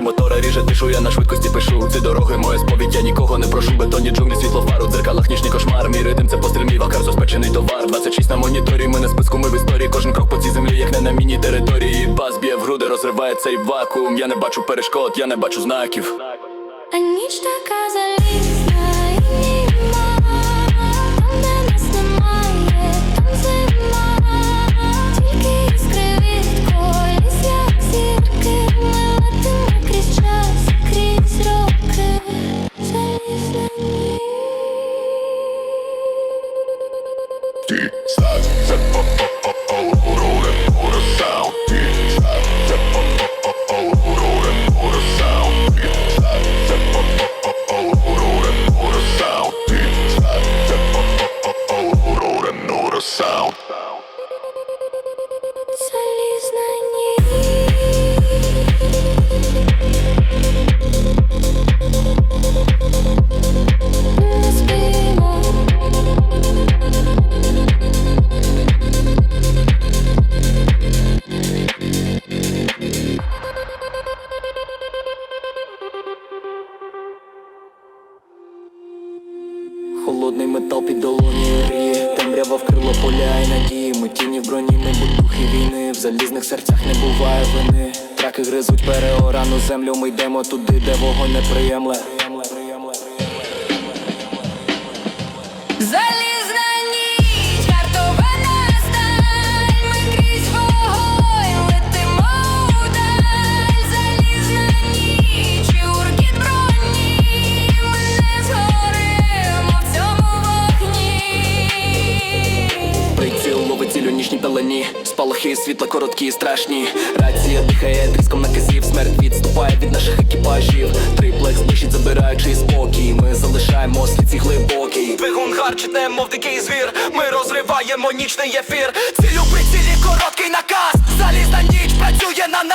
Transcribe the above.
мотора ріже тишу, я на швидкості пишу. Ці дороги, моя сповідь, я нікого не прошу. Бетонні джунглі, світло фару, в дзеркалах ніжний кошмар Мій ритм це постріл, мій вакар, розпечений товар. 26 на моніторі, ми на списку, ми в історії. Кожен крок по цій землі, як не на міні території. Бас б'є в груди, розриває цей вакуум. Я не бачу перешкод, я не бачу знаків. А ніч така залізна Холодний метал під долоні гріє. Темрява вкрила поля і надії. Ми тіні в броні, ми духи війни. В залізних серцях не буває вини. Траки гризуть переорану землю. Ми йдемо туди, де вогонь неприємле. Залізна пелені Спалахи світла короткі і страшні. Рація дихає тріском наказів. Смерть відступає від наших екіпажів. Триплекс нищить, забираючи спокій. Ми залишаємо слідці глибокий. Двигун гарчить, мов дикий звір. Ми розриваємо нічний ефір. Цілю прицілі короткий наказ. Залізна ніч працює на нас